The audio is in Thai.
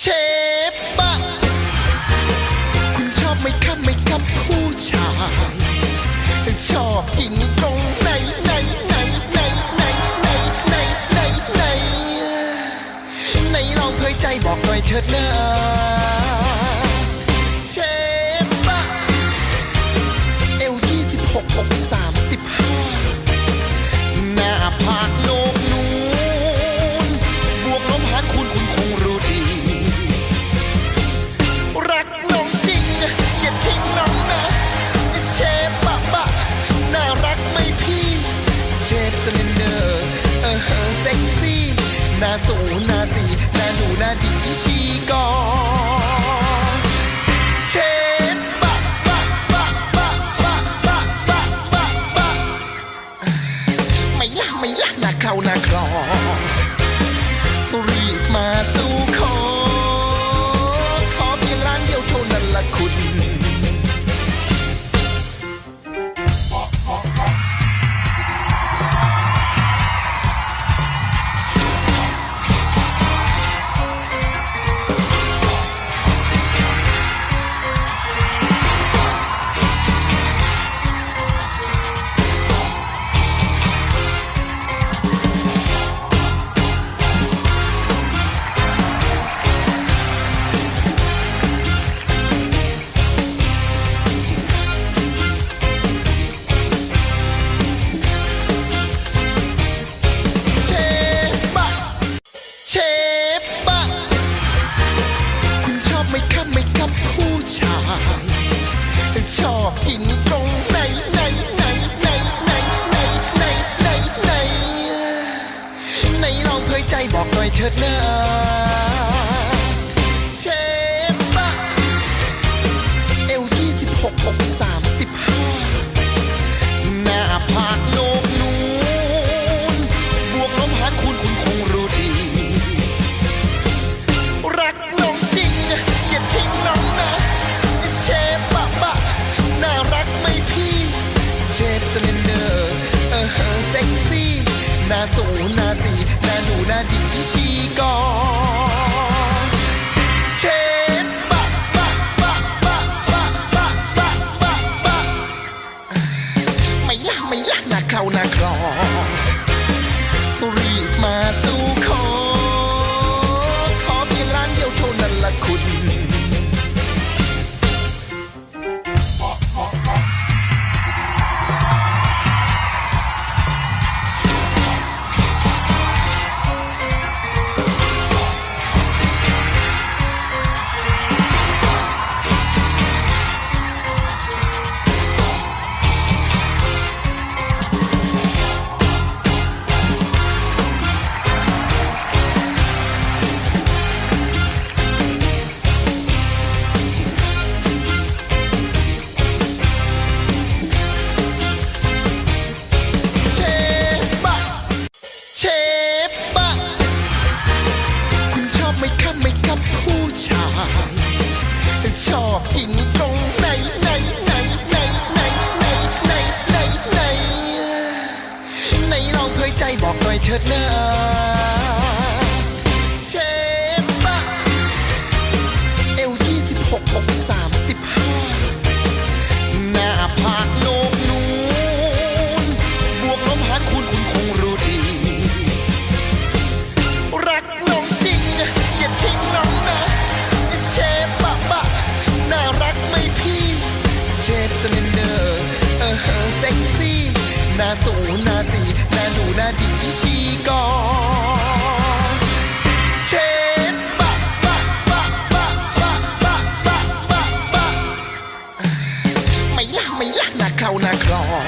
เชฟบะคุณชอบไหมคะไหมคะผู้ชาย ชอบหญิงตร ไม่ละนาเข้านาคลองรีบมาสู้ ชอบกิน 試過。ไม่ละไม่ละนะเข้านะครอง ชอบกินตรงไหนไหนไหนไหนไหนไหนไหนไหนไหนลองเผยใจบอกหน่อยเถิดนะ ดีชีกอเชฟบะบะบะบะบะบะบบะบไม่ละไม่ละนะเข้านะคลอง